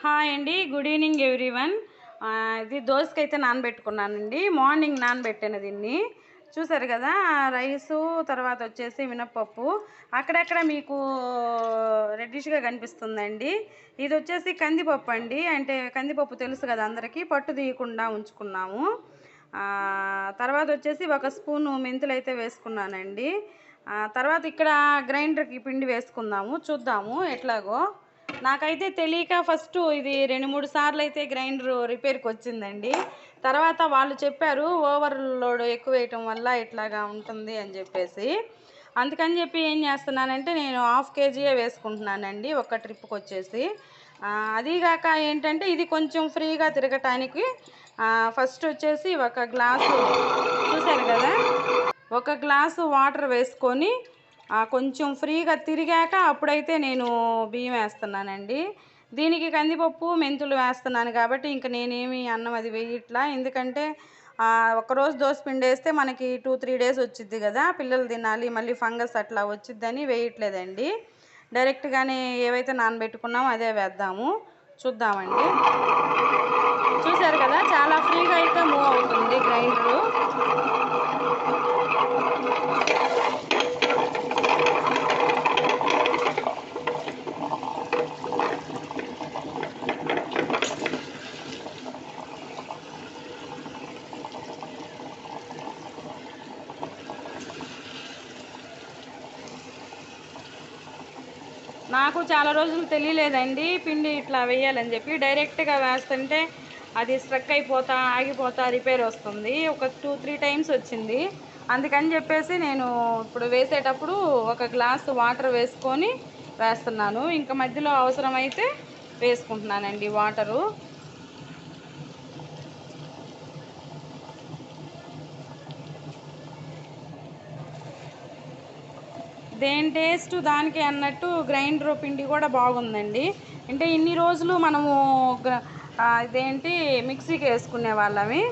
Hi అండి good evening everyone ఇది దోసకైతే నానబెట్టుకున్నానండి. Morning నానబెట్టాను దీన్ని. చూసారు కదా రైసు తర్వాత వచ్చేసి మినప్పప్పు. అక్కడక్కడ మీకు రెడ్డిష్గా కనిపిస్తుందండి. ఇది వచ్చేసి కందిపప్పు అండి. అంటే కందిపప్పు తెలుసు కదా అందరికీ పట్టు తీయకుండా ఉంచుకున్నాము. తర్వాత వచ్చేసి ఒక స్పూను మెంతులు అయితే వేసుకున్నానండి. తర్వాత ఇక్కడ గ్రైండర్కి పిండి వేసుకుందాము చూద్దాము ఎట్లాగో. నాకైతే తెలియక ఫస్ట్ ఇది రెండు మూడు సార్లు అయితే గ్రైండర్ రిపేర్కి వచ్చిందండి. తర్వాత వాళ్ళు చెప్పారు ఓవర్ లోడ్ ఎక్కువ వేయటం వల్ల ఇట్లాగా ఉంటుంది అని చెప్పేసి. అందుకని చెప్పి ఏం చేస్తున్నానంటే నేను హాఫ్ కేజీయే వేసుకుంటున్నానండి ఒక ట్రిప్కి వచ్చేసి. అదీగాక ఏంటంటే ఇది కొంచెం ఫ్రీగా తిరగటానికి ఫస్ట్ వచ్చేసి ఒక గ్లాసు చూశారు కదా? ఒక గ్లాసు వాటర్ వేసుకొని కొంచెం ఫ్రీగా తిరిగాక అప్పుడైతే నేను బియ్యం వేస్తున్నానండి. దీనికి కందిపప్పు మెంతులు వేస్తున్నాను కాబట్టి ఇంక నేనేమి అన్నం అది వేయట్లా. ఎందుకంటే ఒకరోజు ఒక్కరోజు దోశ వేస్తే మనకి టూ త్రీ డేస్ వచ్చిద్ది కదా పిల్లలు తినాలి మళ్ళీ ఫంగస్ అట్లా వచ్చిద్దని వేయట్లేదండి. డైరెక్ట్గానే ఏవైతే నానబెట్టుకున్నామో అదే వేద్దాము. చూద్దామండి. చూశారు కదా చాలా ఫ్రీగా అయితే మూవ్ అవుతుంది గ్రైండరు. నాకు చాలా రోజులు తెలియలేదండి. పిండి ఇట్లా వేయాలని చెప్పి డైరెక్ట్గా వేస్తుంటే అది స్ట్రక్ అయిపోతా ఆగిపోతా రిపేర్ వస్తుంది. ఒక టూ త్రీ టైమ్స్ వచ్చింది. అందుకని చెప్పేసి నేను ఇప్పుడు వేసేటప్పుడు ఒక గ్లాస్ వాటర్ వేసుకొని వేస్తున్నాను. ఇంకా మధ్యలో అవసరమైతే వేసుకుంటున్నానండి వాటరు దేని టేస్ట్ దానికి అన్నట్టు గ్రైండర్ పిండి కూడా బాగుందండి. అంటే ఇన్ని రోజులు మనము ఇదేంటి మిక్సీకి వేసుకునే వాళ్ళమి.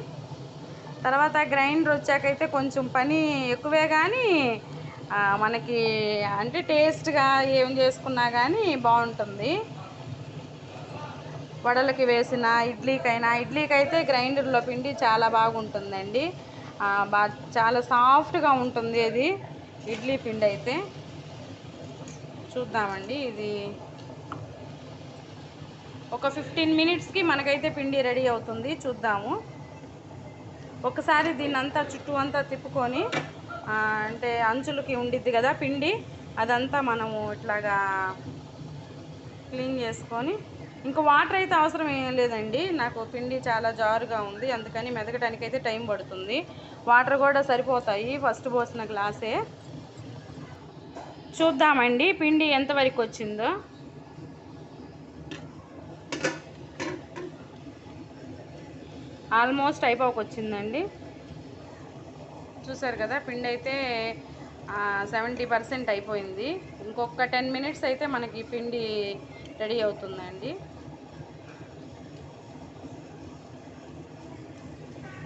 తర్వాత గ్రైండర్ వచ్చాకైతే కొంచెం పని ఎక్కువే కానీ మనకి అంటే టేస్ట్గా ఏం చేసుకున్నా కానీ బాగుంటుంది. వడలకి వేసిన ఇడ్లీకైనా ఇడ్లీకైతే గ్రైండర్లో పిండి చాలా బాగుంటుందండి. బా చాలా సాఫ్ట్గా ఉంటుంది అది. ఇడ్లీ పిండి అయితే చూద్దామండి. ఇది ఒక ఫిఫ్టీన్ మినిట్స్కి మనకైతే పిండి రెడీ అవుతుంది. చూద్దాము. ఒకసారి దీన్ని అంతా చుట్టూ అంతా తిప్పుకొని అంటే అంచులకి ఉండిద్ది కదా పిండి అదంతా మనము ఇట్లాగా క్లీన్ చేసుకొని ఇంకా వాటర్ అయితే అవసరం ఏం లేదండి. నాకు పిండి చాలా జారుగా ఉంది అందుకని మెదగడానికి అయితే టైం పడుతుంది. వాటర్ కూడా సరిపోతాయి ఫస్ట్ పోసిన గ్లాసే. చూద్దామండి. పిండి ఎంతవరకు వచ్చిందో. ఆల్మోస్ట్ అయిపోక వచ్చిందండి. చూసారు కదా పిండి అయితే సెవెంటీ పర్సెంట్ అయిపోయింది. ఇంకొక టెన్ మినిట్స్ అయితే మనకి పిండి రెడీ అవుతుందండి.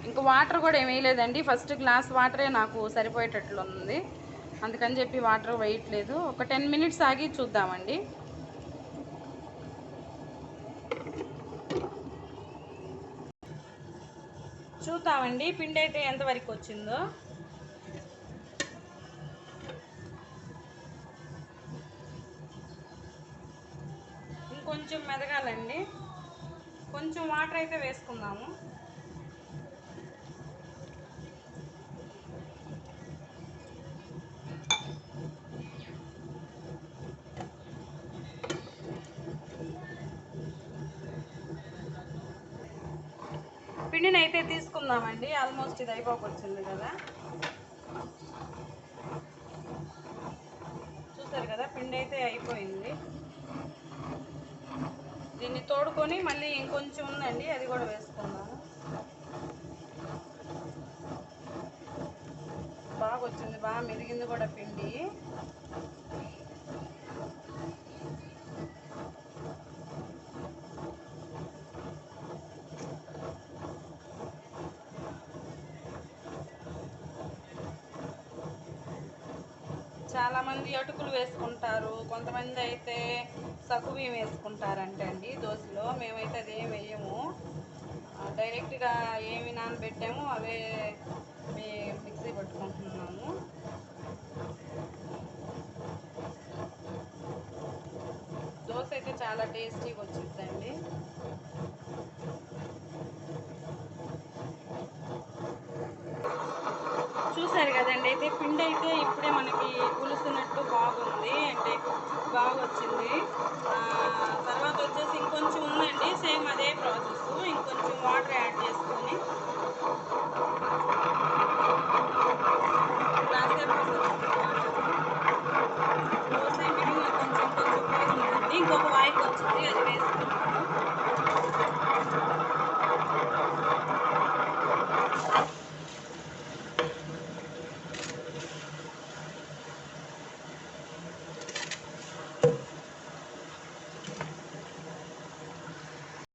ఇంకా వాటర్ కూడా ఏమీ లేదండి ఫస్ట్ గ్లాస్ వాటరే నాకు సరిపోయేటట్లు ఉంది అందుకని చెప్పి వాటర్ వేయట్లేదు ఒక టెన్ మినిట్స్ ఆగి చూద్దామండి. చూద్దామండి పిండి అయితే ఎంతవరకు వచ్చిందో. ఇంకొంచెం మెదగాలండి. కొంచెం వాటర్ అయితే వేసుకుందాము. తీసుకుందామండి. ఆల్మోస్ట్ ఇది అయిపోకొచ్చింది కదా. చూసారు కదా పిండి అయితే అయిపోయింది. దీన్ని తోడుకొని మళ్ళీ ఇంకొంచెం ఉందండి అది కూడా వేసుకుందాము బాగా వచ్చింది బాగా మెరిగింది కూడా పిండి. చాలామంది అటుకులు వేసుకుంటారు. కొంతమంది అయితే తక్కువ బియ్యం వేసుకుంటారంట అండి దోశలో. మేమైతే అది ఏం వేయము. డైరెక్ట్గా ఏమి నానబెట్టామో అవే మీ మిక్సీ పట్టుకుంటున్నాము. దోశ అయితే చాలా టేస్టీగా వచ్చిందండి చూసారు కదండి అయితే పిండి అయితే ఇప్పుడే మనకి పులుస్తున్నట్టు బాగుంది. అంటే బాగా వచ్చింది తర్వాత వచ్చేసి ఇంకొంచెం ఉందండి. సేమ్ అదే ప్రాసెస్. ఇంకొంచెం వాటర్ యాడ్ చేసుకొని దోశ కొంచెం కొంచెం ఇంకొక వాయికి వచ్చింది అది వేసుకున్నాము